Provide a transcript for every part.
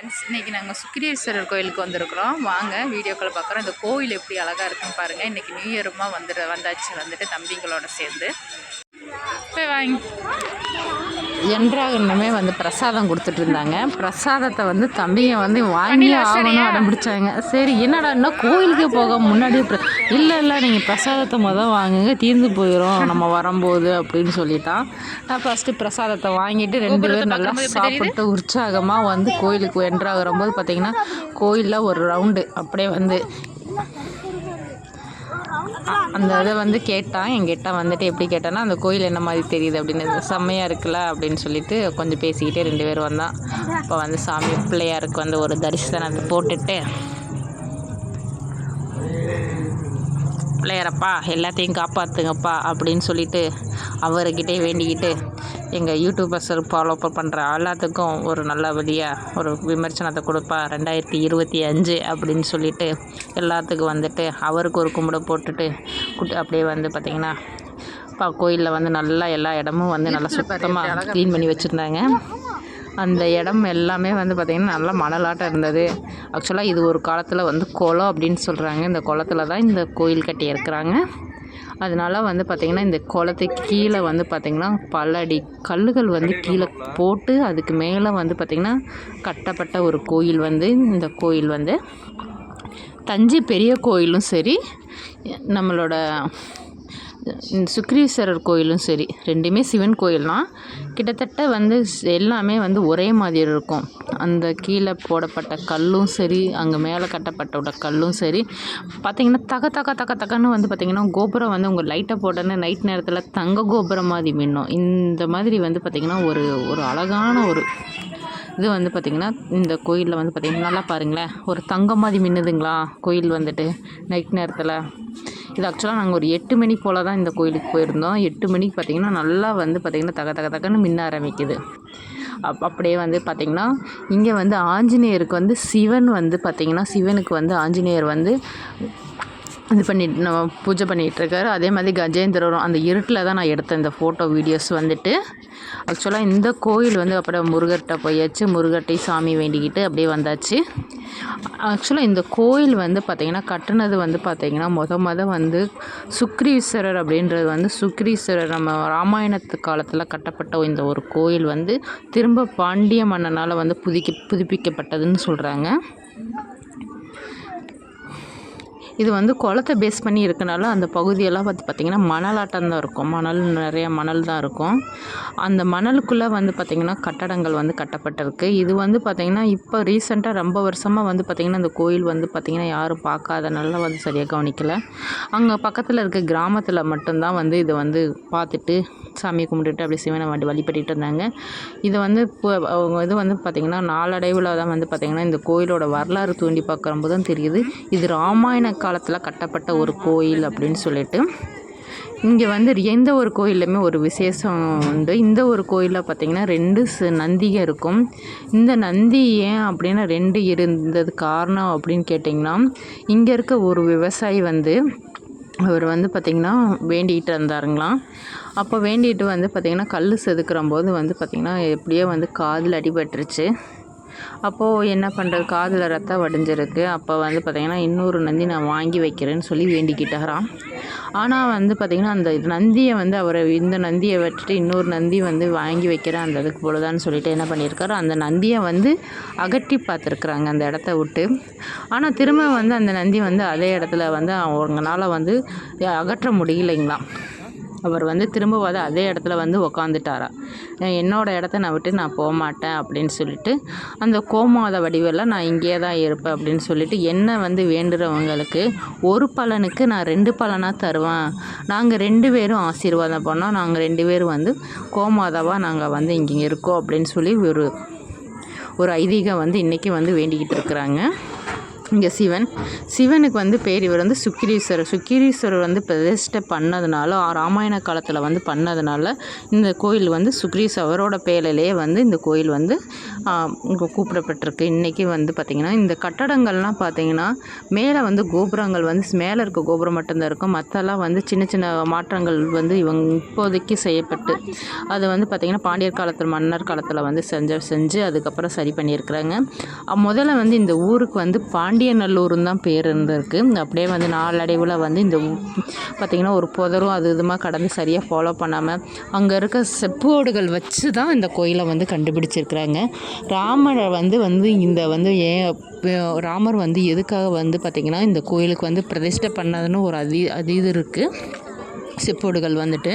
Friends இன்றைக்கி நாங்கள் சுக்கிரேஸ்வரர் கோயிலுக்கு வந்திருக்கிறோம். வாங்க வீடியோக்களை பார்க்குறோம். இந்த கோயில் எப்படி அழகாக இருக்குன்னு பாருங்கள் இன்றைக்கி நியூ இயருமா வந்துடு வந்தாச்சு வந்துட்டு தம்பிங்களோட சேர்ந்து. போய் வாங்கி என்றாகணுமே வந்து பிரசாதம் கொடுத்துட்டு இருந்தாங்க பிரசாதத்தை வந்து தம்பிங்க வந்து வாங்கி ஆகணும் அடம் பிடிச்சாங்க சரி என்னடா இன்னும் கோயிலுக்கே போக முன்னாடியே பிர- இல்லை இல்லை நீங்கள் பிரசாதத்தை மொதல் வாங்குங்க தீர்ந்து போயிடும் நம்ம வரும்போது அப்படின்னு சொல்லிட்டான். நான் ஃபஸ்ட்டு பிரசாதத்தை வாங்கிட்டு ரெண்டு பேரும் நல்லா சாப்பிட்டு உற்சாகமாக வந்து கோயிலுக்கு என்றாகிற போது பார்த்தீங்கன்னா கோயிலில் ஒரு ரவுண்டு அப்படியே வந்து அந்த இதை வந்து கேட்டான் என்கிட்ட வந்துட்டு எப்படி கேட்டான்னா அந்த கோயில் என்ன மாதிரி தெரியுது அப்படின்னு செம்மையாக இருக்குல்ல அப்படின்னு சொல்லிட்டு கொஞ்சம் பேசிக்கிட்டே ரெண்டு பேரும் வந்தான். அப்போ வந்து சாமி பிள்ளையாருக்கு வந்து ஒரு தரிசனத்தை போட்டுட்டு பிள்ளையாரப்பா எல்லாத்தையும் காப்பாற்றுங்கப்பா அப்படின்னு சொல்லிட்டு அவர்கிட்டே வேண்டிக்கிட்டு எங்கள் யூடியூபர்ஸ் ஃபாலோ பண்ணுற எல்லாத்துக்கும் ஒரு நல்ல வழியாக ஒரு விமர்சனத்தை கொடுப்பா. ரெண்டாயிரத்தி இருபத்தி அஞ்சு அப்படின்னு சொல்லிட்டு எல்லாத்துக்கும் வந்துட்டு அவருக்கு ஒரு கும்பிட போட்டுட்டு குட்டு அப்படியே வந்து பார்த்திங்கன்னா கோயிலில் வந்து நல்லா எல்லா இடமும் வந்து நல்லா சுத்தமாக க்ளீன் பண்ணி வச்சுருந்தாங்க. அந்த இடம் எல்லாமே வந்து பார்த்திங்கன்னா நல்லா மணலாட்டம் இருந்தது. ஆக்சுவலாக இது ஒரு காலத்தில் வந்து குளம் அப்படின்னு சொல்கிறாங்க இந்த குளத்துல தான் இந்த கோயில் கட்டி இருக்கிறாங்க. அதனால வந்து பார்த்திங்கன்னா இந்த குளத்துக்கு கீழே வந்து பார்த்திங்கன்னா பல அடி கல்லுகள் வந்து கீழே போட்டு அதுக்கு மேலே வந்து பார்த்திங்கன்னா கட்டப்பட்ட ஒரு கோயில் வந்து இந்த கோயில் வந்து தஞ்சை பெரிய கோயிலும் சரி நம்மளோட சுக்ரீஸ்வரர் கோயிலும் சரி ரெண்டுமே சிவன் கோயில் தான் கிட்டத்தட்ட வந்து எல்லாமே வந்து ஒரே மாதிரி இருக்கும். அந்த கீழே போடப்பட்ட கல்லும் சரி அங்கே மேலே கட்டப்பட்ட கல்லும் சரி. பார்த்திங்கன்னா தக தக தக தகன்னு வந்து பார்த்திங்கன்னா கோபுரம் வந்து உங்கள் லைட்டை போட்டோன்னே நைட் நேரத்தில் தங்க கோபுரம் மாதிரி மின்னும். இந்த மாதிரி வந்து பார்த்திங்கன்னா ஒரு ஒரு அழகான ஒரு இது வந்து பார்த்திங்கன்னா இந்த கோயிலில் வந்து பார்த்திங்கன்னா நல்லா பாருங்களேன். ஒரு தங்கம் மாதிரி மின்னுதுங்களா? கோயில் வந்துட்டு நைட் நேரத்தில். இது ஆக்சுவலாக நாங்கள் ஒரு எட்டு மணி போல் தான் இந்த கோயிலுக்கு போயிருந்தோம். எட்டு மணிக்கு பார்த்திங்கன்னா நல்லா வந்து பார்த்திங்கன்னா தக தக தகன்னு மின்ன ஆரம்பிக்குது. அப் அப்படியே வந்து பார்த்திங்கன்னா இங்கே வந்து ஆஞ்சநேயருக்கு வந்து சிவன் வந்து பார்த்திங்கன்னா சிவனுக்கு வந்து ஆஞ்சநேயர் வந்து இது பண்ணிட்டு நம்ம பூஜை பண்ணிகிட்ருக்காரு. அதே மாதிரி கஜேந்திரரும் அந்த இருட்டில் தான் நான் எடுத்தேன் இந்த ஃபோட்டோ வீடியோஸ் வந்துட்டு. ஆக்சுவலாக இந்த கோயில் வந்து அப்புறம் முருகர்கிட்ட போயாச்சு. முருகட்டை சாமி வேண்டிக்கிட்டு அப்படியே வந்தாச்சு. ஆக்சுவலாக இந்த கோயில் வந்து பார்த்திங்கன்னா கட்டுனது வந்து பார்த்திங்கன்னா முத முத வந்து சுக்ரீஸ்வரர் அப்படின்றது வந்து சுக்ரீஸ்வரர். நம்ம ராமாயணத்து காலத்தில் கட்டப்பட்ட இந்த ஒரு கோயில் வந்து திரும்ப பாண்டிய மன்னனால் வந்து புதுக்கி புதுப்பிக்கப்பட்டதுன்னு சொல்கிறாங்க இது வந்து குளத்தை பேஸ் பண்ணி இருக்கனால அந்த பகுதியெல்லாம் பார்த்து பார்த்திங்கன்னா மணலாட்டம் தான் இருக்கும். மணல் நிறைய மணல் தான் இருக்கும். அந்த மணலுக்குள்ளே வந்து பார்த்திங்கன்னா கட்டடங்கள் வந்து கட்டப்பட்டிருக்கு. இது வந்து பார்த்திங்கன்னா இப்போ ரீசெண்டாக ரொம்ப வருஷமாக வந்து பார்த்திங்கன்னா இந்த கோயில் வந்து பார்த்திங்கன்னா யாரும் பார்க்காதனால வந்து சரியாக கவனிக்கலை. அங்கே பக்கத்தில் இருக்க கிராமத்தில் மட்டும்தான் வந்து இதை வந்து பார்த்துட்டு சாமி கும்பிட்டுட்டு அப்படியே சிவனை வாட்டி வழிபட்டுட்டு இருந்தாங்க. இது வந்து இப்போ அவங்க இது வந்து பார்த்திங்கன்னா நாளடைவில் தான் வந்து பார்த்திங்கன்னா இந்த கோயிலோட வரலாறு தூண்டி பார்க்குறம்போது தான் தெரியுது. இது ராமாயண காலத்தில் கட்டப்பட்ட ஒரு கோயில் அப்படின்னு சொல்லிட்டு. இங்கே வந்து எந்த ஒரு கோயிலுமே ஒரு விசேஷம் உண்டு. இந்த ஒரு கோயிலில் பார்த்திங்கன்னா ரெண்டு ச- இருக்கும். இந்த நந்தி ஏன் அப்படின்னா ரெண்டு இருந்தது காரணம் அப்படின்னு கேட்டிங்கன்னா இங்கே இருக்க ஒரு விவசாயி வந்து அவர் வந்து பார்த்திங்கன்னா வேண்டிகிட்டு இருந்தாருங்களாம் அப்போ வேண்டிகிட்டு வந்து பார்த்திங்கன்னா கல் செதுக்கிற போது வந்து பார்த்திங்கன்னா எப்படியோ வந்து காதில் அடிபட்டுருச்சு. அப்போது என்ன பண்ணுறது காதில் ரத்தம் வடிஞ்சிருக்கு. அப்போ வந்து பார்த்திங்கன்னா இன்னொரு நந்தி நான் வாங்கி வைக்கிறேன்னு சொல்லி வேண்டிக்கிட்டாராம். ஆனால் வந்து பார்த்திங்கன்னா அந்த நந்தியை வந்து அவரை இந்த நந்தியை வச்சுட்டு இன்னொரு நந்தி வந்து வாங்கி வைக்கிறேன் அந்த இதுக்கு பொழுதான்னு சொல்லிட்டு என்ன பண்ணியிருக்காரு? அந்த நந்தியை வந்து அகற்றி பார்த்துருக்குறாங்க அந்த இடத்த விட்டு. ஆனால் திரும்ப வந்து அந்த நந்தி வந்து அதே இடத்துல வந்து அவங்களால வந்து அகற்ற முடியலைங்களாம். அவர் வந்து திரும்ப வந்து அதே இடத்துல வந்து உக்காந்துட்டாரா. என்னோடய இடத்த நான் விட்டு நான் போக மாட்டேன் அப்படின்னு சொல்லிட்டு அந்த கோமாத வடிவெல்லாம் நான் இங்கேயே தான் இருப்பேன் அப்படின்னு சொல்லிட்டு என்ன வந்து வேண்டுறவங்களுக்கு ஒரு பலனுக்கு நான் ரெண்டு பலனாக தருவேன். நாங்கள் ரெண்டு பேரும் ஆசீர்வாதம் பண்ணோம். நாங்கள் ரெண்டு பேரும் வந்து கோமாதாவாக நாங்கள் வந்து இங்கே இருக்கோம் அப்படின்னு சொல்லி ஒரு ஒரு ஐதீகம் வந்து இன்றைக்கி வந்து வேண்டிக்கிட்டு இருக்கிறாங்க. இங்கே சிவன். சிவனுக்கு வந்து பேர் இவர் வந்து சுக்கிரீஸ்வரர். சுக்கிரீஸ்வரர் வந்து பிரதிஷ்டை பண்ணதுனால ராமாயண காலத்தில் வந்து பண்ணதுனால இந்த கோயில் வந்து சுக்ரீஸ்வரோட பேரிலேயே வந்து இந்த கோயில் வந்து கூப்பிடப்பட்டிருக்கு. இன்றைக்கி வந்து பார்த்திங்கன்னா இந்த கட்டடங்கள்லாம் பார்த்திங்கன்னா மேலே வந்து கோபுரங்கள் வந்து மேலே இருக்க கோபுரம் மட்டும்தான் இருக்கும். மற்றெல்லாம் வந்து சின்ன சின்ன மாற்றங்கள் வந்து இவங்க இப்போதைக்கு செய்யப்பட்டு அது வந்து பார்த்திங்கன்னா பாண்டியர் காலத்தில் மன்னர் காலத்தில் வந்து செஞ்ச செஞ்சு அதுக்கப்புறம் சரி பண்ணியிருக்கிறாங்க. முதல்ல வந்து இந்த ஊருக்கு வந்து பாண்டி பாண்டியநல்லூர்னு தான் பேர் இருந்திருக்கு. அப்படியே வந்து நாளடைவில் வந்து இந்த பார்த்திங்கன்னா ஒரு புதரும் அது இதுமாக கடந்து சரியாக ஃபாலோ பண்ணாமல் அங்கே இருக்க செப்போடுகள் வச்சு தான் இந்த கோயிலை வந்து கண்டுபிடிச்சிருக்கிறாங்க. ராமரை வந்து வந்து இந்த வந்து ஏன் ராமர் வந்து எதுக்காக வந்து பார்த்திங்கன்னா இந்த கோயிலுக்கு வந்து பிரதிஷ்டை பண்ணதுன்னு ஒரு அதி அது இது இருக்குது செப்போடுகள் வந்துட்டு.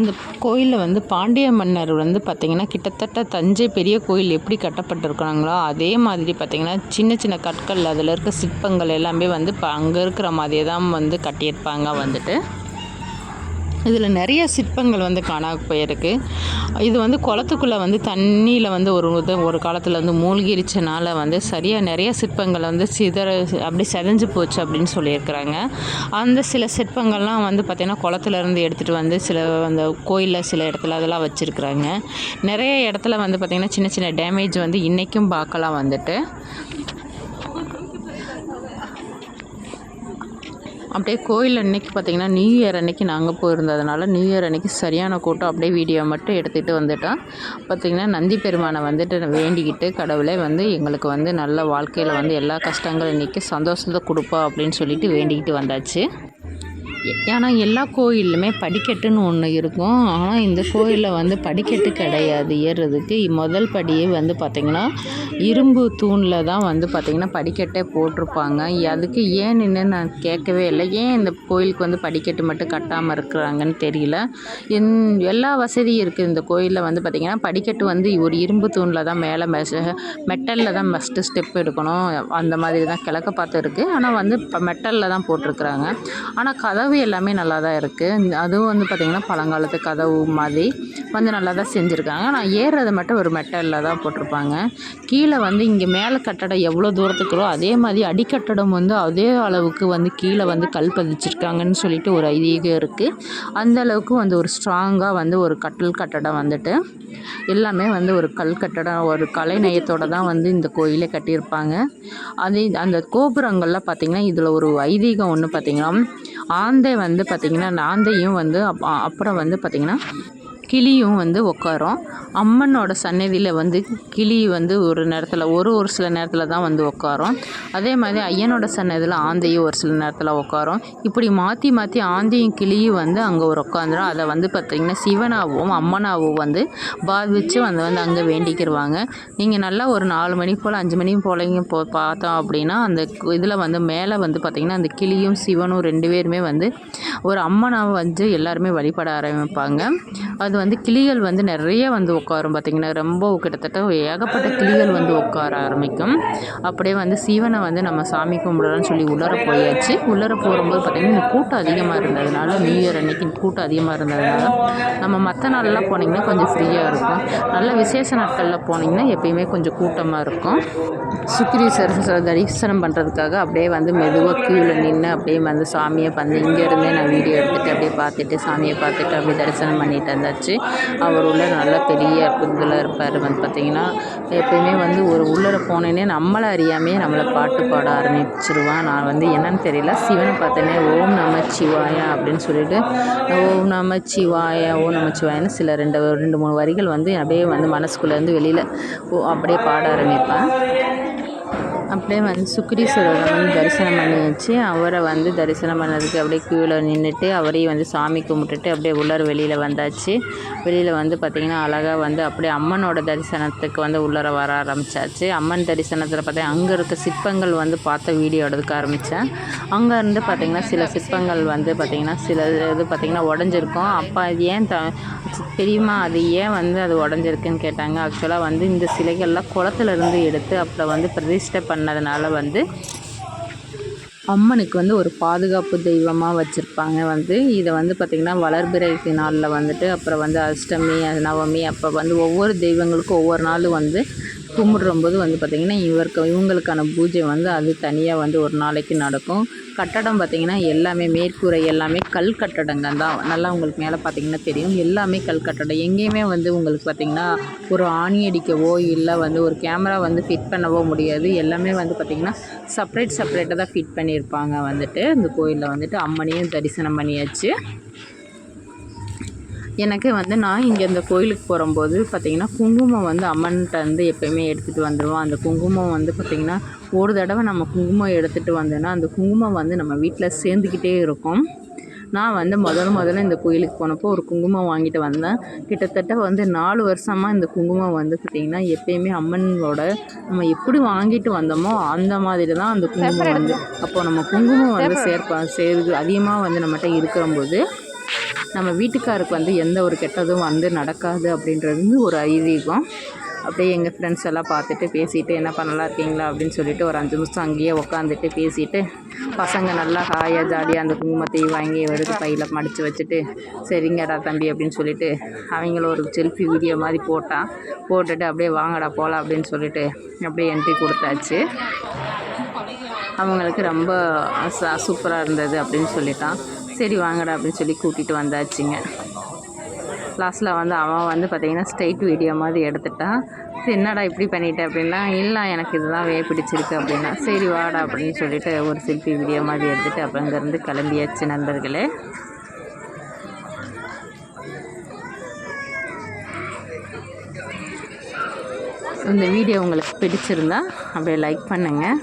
இந்த கோயிலில் வந்து பாண்டிய மன்னர் வந்து பார்த்திங்கன்னா கிட்டத்தட்ட தஞ்சை பெரிய கோயில் எப்படி கட்டப்பட்டிருக்கிறாங்களோ அதே மாதிரி பார்த்திங்கன்னா சின்ன சின்ன கற்கள் அதில் இருக்க சிற்பங்கள் எல்லாமே வந்து இப்போ அங்கே இருக்கிற மாதிரியே தான் வந்து கட்டியிருப்பாங்க வந்துட்டு. இதில் நிறைய சிற்பங்கள் வந்து காணா போயிருக்கு. இது வந்து குளத்துக்குள்ளே வந்து தண்ணியில் வந்து ஒரு இது ஒரு காலத்தில் வந்து மூழ்கிருச்சனால வந்து சரியாக நிறைய சிற்பங்கள் வந்து சிதற அப்படி செதஞ்சு போச்சு அப்படின்னு சொல்லியிருக்கிறாங்க. அந்த சில சிற்பங்கள்லாம் வந்து பார்த்திங்கன்னா குளத்துலேருந்து எடுத்துகிட்டு வந்து சில அந்த கோயிலில் சில இடத்துல அதெல்லாம் வச்சுருக்குறாங்க. நிறைய இடத்துல வந்து பார்த்திங்கன்னா சின்ன சின்ன டேமேஜ் வந்து இன்றைக்கும் பார்க்கலாம் வந்துட்டு. அப்படியே கோயில் அன்னைக்கு பார்த்தீங்கன்னா நியூ இயர் அன்னைக்கு நாங்கள் போயிருந்ததுனால நியூ இயர் அன்னைக்கு சரியான கூட்டம் அப்படியே வீடியோ மட்டும் எடுத்துகிட்டு வந்துட்டோம். பார்த்திங்கன்னா நந்தி பெருமானை வந்துட்டு வேண்டிக்கிட்டு கடவுளே வந்து எங்களுக்கு வந்து நல்ல வாழ்க்கையில் வந்து எல்லா கஷ்டங்களும் இன்றைக்கி சந்தோஷத்தை கொடுப்பா அப்படின்னு சொல்லிட்டு வேண்டிக்கிட்டு வந்தாச்சு. ஏன்னா எல்லா கோயிலுமே படிக்கட்டுன்னு ஒன்று இருக்கும். ஆனால் இந்த கோயிலில் வந்து படிக்கட்டு கிடையாது ஏறுறதுக்கு முதல் படியே வந்து பார்த்திங்கன்னா இரும்பு தூணில் தான் வந்து பார்த்திங்கன்னா படிக்கட்டே போட்டிருப்பாங்க. அதுக்கு ஏன் நின்று நான் கேட்கவே இல்லை. ஏன் இந்த கோயிலுக்கு வந்து படிக்கட்டு மட்டும் கட்டாமல் இருக்கிறாங்கன்னு தெரியல. என் எல்லா வசதியும் இருக்குது இந்த கோயிலில் வந்து பார்த்திங்கன்னா படிக்கட்டு வந்து ஒரு இரும்பு தூணில் தான் மேலே மெஷ மெட்டலில் தான் ஃபஸ்ட்டு ஸ்டெப் எடுக்கணும். அந்த மாதிரி தான் கிழக்க பார்த்து இருக்குது ஆனால் வந்து இப்போ மெட்டலில் தான் போட்டிருக்கிறாங்க. ஆனால் கதவு எல்லாமே நல்லா தான் இருக்குது அதுவும் வந்து பார்த்திங்கன்னா பழங்காலத்து கதவு மாதிரி வந்து நல்லா தான் செஞ்சுருக்காங்க. ஆனால் ஏறுறது மட்டும் ஒரு மெட்டலில் தான் போட்டிருப்பாங்க. கீழே வந்து இங்கே மேலே கட்டடம் எவ்வளோ தூரத்துக்குறோ அதே மாதிரி அடிக்கட்டடம் வந்து அதே அளவுக்கு வந்து கீழே வந்து கல் பதிச்சிருக்காங்கன்னு சொல்லிட்டு ஒரு ஐதீகம் இருக்குது அந்த அளவுக்கு வந்து ஒரு ஸ்ட்ராங்காக வந்து ஒரு கட்டல் கட்டடம் வந்துட்டு எல்லாமே வந்து ஒரு கல் கட்டடம் ஒரு கலை நயத்தோடு தான் வந்து இந்த கோயிலே கட்டியிருப்பாங்க. அதே அந்த கோபுரங்களில் பார்த்திங்கன்னா இதில் ஒரு ஐதீகம் ஒன்று பார்த்திங்கன்னா ஆந்தை வந்து பார்த்திங்கன்னா அந்த ஆந்தையும் வந்து அப் அப்புறம் வந்து பார்த்திங்கன்னா கிளியும் வந்து உட்காரும் அம்மனோட சன்னதியில் வந்து கிளி வந்து ஒரு நேரத்தில் ஒரு ஒரு சில நேரத்தில் தான் வந்து உட்காரும் அதே மாதிரி ஐயனோட சன்னதியில் ஆந்தையும் ஒரு சில நேரத்தில் உட்காரும் இப்படி மாற்றி மாற்றி ஆந்தையும் கிளியும் வந்து அங்கே ஒரு உட்காந்துரும் அதை வந்து பார்த்திங்கன்னா சிவனாகவும் அம்மனாகவும் வந்து பாவிச்சு வந்து வந்து அங்கே வேண்டிக்கிடுவாங்க நீங்கள் நல்லா ஒரு நாலு மணி போல் அஞ்சு மணி போலங்க போ பார்த்தோம் அப்படின்னா அந்த இதில் வந்து மேலே வந்து பார்த்திங்கன்னா அந்த கிளியும் சிவனும் ரெண்டு பேருமே வந்து ஒரு அம்மனாவை வந்து எல்லாருமே வழிபட ஆரம்பிப்பாங்க. அது அது வந்து கிளிகள் வந்து நிறைய வந்து உட்காரும் பார்த்திங்கன்னா. ரொம்ப கிட்டத்தட்ட ஏகப்பட்ட கிளிகள் வந்து உட்கார ஆரம்பிக்கும். அப்படியே வந்து சிவனை வந்து நம்ம சாமி கும்பிடலாம்னு சொல்லி உள்ளர போயாச்சு. உள்ளர போகும்போது பார்த்திங்கன்னா இந்த கூட்டம் அதிகமாக இருந்ததுனால நியூ இயர் அன்னைக்கு கூட்டம் அதிகமாக இருந்ததுனால நம்ம மற்ற நாள்லாம் போனீங்கன்னா கொஞ்சம் ஃப்ரீயாக இருக்கும். நல்ல விசேஷ நாட்களில் போனீங்கன்னா எப்பயுமே கொஞ்சம் கூட்டமாக இருக்கும். சுக்ரீஸ்வரர் தரிசனம் பண்ணுறதுக்காக அப்படியே வந்து மெதுவாக க்யூவில் நின்று அப்படியே வந்து சாமியை வந்து இங்கேருந்தே நான் வீடியோ எடுத்துகிட்டு அப்படியே பார்த்துட்டு சாமியை பார்த்துட்டு அப்படியே தரிசனம் பண்ணிட்டு வச்சு அவர் உள்ள நல்ல பெரிய இதில் இருப்பார். வந்து பார்த்திங்கன்னா எப்பயுமே வந்து ஒரு உள்ளர போனேன்னே நம்மளை அறியாமே நம்மளை பாட்டு பாட ஆரம்பிச்சிருவான். நான் வந்து என்னன்னு தெரியல. சிவனை பார்த்தேனே ஓம் நம சிவாயா அப்படின்னு சொல்லிட்டு ஓம் நம சிவாய ஓம் நம சிவாயன்னு சில ரெண்டு ரெண்டு மூணு வரிகள் வந்து அப்படியே வந்து மனசுக்குள்ளேருந்து வெளியில் ஓ அப்படியே பாட ஆரம்பிப்பேன். அப்படியே வந்து சுக்ரீஸ்வரரை வந்து தரிசனம் பண்ணியாச்சு. அவரை வந்து தரிசனம் பண்ணதுக்கு அப்படியே க்யூவில் நின்றுட்டு அவரையும் வந்து சாமி கும்பிட்டுட்டு அப்படியே உள்ளார வெளியில் வந்தாச்சு. வெளியில் வந்து பார்த்திங்கன்னா அழகாக வந்து அப்படியே அம்மனோட தரிசனத்துக்கு வந்து உள்ளார வர ஆரம்பிச்சாச்சு. அம்மன் தரிசனத்தில் பார்த்தா அங்கே இருக்க சிற்பங்கள் வந்து பார்த்த வீடியோ எடுக்க ஆரம்பித்தேன் அங்கே இருந்து பார்த்திங்கன்னா சில சிற்பங்கள் வந்து பார்த்திங்கன்னா சில இது பார்த்திங்கன்னா உடஞ்சிருக்கும். அப்போ அது ஏன் த தெரியுமா? அது ஏன் வந்து அது உடஞ்சிருக்குன்னு கேட்டாங்க. ஆக்சுவலாக வந்து இந்த சிலைகள்லாம் குளத்துலேருந்து எடுத்து அப்புறம் வந்து பிரதிஷ்டை பண்ணதுனால வந்து அம்மனுக்கு வந்து ஒரு பாதுகாப்பு தெய்வமாக வச்சுருப்பாங்க வந்து. இதை வந்து பார்த்திங்கன்னா வளர்பிறை நாளில் வந்துட்டு அப்புறம் வந்து அஷ்டமி நவமி அப்போ வந்து ஒவ்வொரு தெய்வங்களுக்கும் ஒவ்வொரு நாளும் வந்து கும்பிடும்போது வந்து பார்த்திங்கன்னா இவருக்கு இவங்களுக்கான பூஜை வந்து அது தனியாக வந்து ஒரு நாளைக்கு நடக்கும். கட்டடம் பார்த்திங்கன்னா எல்லாமே மேற்கூரை எல்லாமே கல் கட்டடங்க தான். நல்லா உங்களுக்கு மேலே பார்த்திங்கன்னா தெரியும். எல்லாமே கல் கட்டடம். எங்கேயுமே வந்து உங்களுக்கு பார்த்திங்கன்னா ஒரு ஆணி அடிக்கவோ இல்லை வந்து ஒரு கேமரா வந்து ஃபிட் பண்ணவோ முடியாது. எல்லாமே வந்து பார்த்திங்கன்னா செப்ரேட் செப்ரேட்டாக தான் ஃபிட் பண்ணியிருப்பாங்க வந்துட்டு. இந்த கோயிலில் வந்துட்டு அம்மனையும் தரிசனம் பண்ணியாச்சு. எனக்கு வந்து நான் இங்கே இந்த கோயிலுக்கு போகும்போது பார்த்திங்கன்னா குங்குமம் வந்து அம்மன்கிட்ட வந்து எப்போயுமே எடுத்துகிட்டு வந்துடுவோம் அந்த குங்குமம் வந்து பார்த்திங்கன்னா ஒரு தடவை நம்ம குங்குமம் எடுத்துகிட்டு வந்தோன்னா அந்த குங்குமம் வந்து நம்ம வீட்டில் சேர்ந்துக்கிட்டே இருக்கும். நான் வந்து முதல்ல முதல்ல இந்த கோயிலுக்கு போனப்போ ஒரு குங்குமம் வாங்கிட்டு வந்தேன். கிட்டத்தட்ட வந்து நாலு வருஷமாக இந்த குங்குமம் வந்து பார்த்திங்கன்னா எப்பயுமே அம்மனோட நம்ம எப்படி வாங்கிட்டு வந்தோமோ அந்த மாதிரி தான் அந்த குங்குமம் வந்து அப்போது நம்ம குங்குமம் வந்து சேர்ப்பா சேர்ந்து அதிகமாக வந்து நம்மகிட்ட இருக்கிறம்போது நம்ம வீட்டுக்காருக்கு வந்து எந்த ஒரு கெட்டதும் வந்து நடக்காது அப்படின்றது வந்து ஒரு ஐதீகம். அப்படியே எங்கள் ஃப்ரெண்ட்ஸ் எல்லாம் பார்த்துட்டு பேசிட்டு என்னப்பா நல்லா இருக்கீங்களா? அப்படின்னு சொல்லிட்டு ஒரு அஞ்சு நிமிஷம் அங்கேயே உட்காந்துட்டு பேசிட்டு பசங்க நல்லா ஹாயாக ஜாலியாக அந்த குங்குமத்தையும் வாங்கி எடுத்து பையில் மடித்து வச்சுட்டு சரிங்கடா தம்பி அப்படின்னு சொல்லிட்டு அவங்கள ஒரு செல்ஃபி வீடியோ மாதிரி போட்டான் போட்டுட்டு அப்படியே வாங்கடா போகலாம் அப்படின்னு சொல்லிட்டு அப்படியே என்ட்ரி கொடுத்தாச்சு. அவங்களுக்கு ரொம்ப சூப்பராக இருந்தது அப்படின்னு சொல்லிட்டான். சரி வாங்கடா அப்படின்னு சொல்லி கூட்டிகிட்டு வந்தாச்சுங்க. லாஸ்ட்டில் வந்து அவன் வந்து பார்த்திங்கன்னா ஸ்ட்ரைட் வீடியோ மாதிரி எடுத்துட்டான் சரி என்னடா இப்படி பண்ணிட்டேன் அப்படின்னா இல்லை எனக்கு இதுதான் வே பிடிச்சிருக்கு அப்படின்னா. சரி வாடா அப்படின்னு சொல்லிட்டு ஒரு செல்ஃபி வீடியோ மாதிரி எடுத்துகிட்டு அப்புறம் இங்கேருந்து கிளம்பியாச்சு நண்பர்களே. இந்த வீடியோ உங்களுக்கு பிடிச்சிருந்தா அப்படியே லைக் பண்ணுங்கள்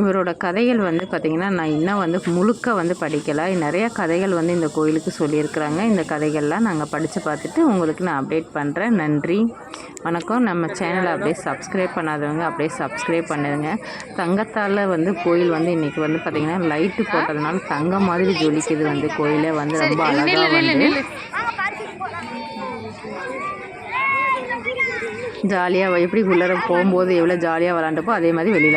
இவரோட கதைகள் வந்து பார்த்திங்கன்னா நான் இன்னும் வந்து முழுக்க வந்து படிக்கலை. நிறையா கதைகள் வந்து இந்த கோயிலுக்கு சொல்லியிருக்கிறாங்க. இந்த கதைகள்லாம் நாங்கள் படித்து பார்த்துட்டு உங்களுக்கு நான் அப்டேட் பண்ணுறேன் நன்றி. வணக்கம். நம்ம சேனலை அப்படியே சப்ஸ்கிரைப் பண்ணாதவங்க அப்படியே சப்ஸ்கிரைப் பண்ணிடுங்க தங்கத்தால் வந்து கோயில் வந்து இன்றைக்கி வந்து பார்த்திங்கன்னா லைட்டு போட்டதுனால தங்கம் மாதிரி ஜொலிக்குது வந்து. கோயிலே வந்து ரொம்ப அழகாக வந்து ஜாலியாக எப்படி உள்ளார போகும்போது எவ்வளோ ஜாலியாக விளாண்டுப்போ அதே மாதிரி வெளியில்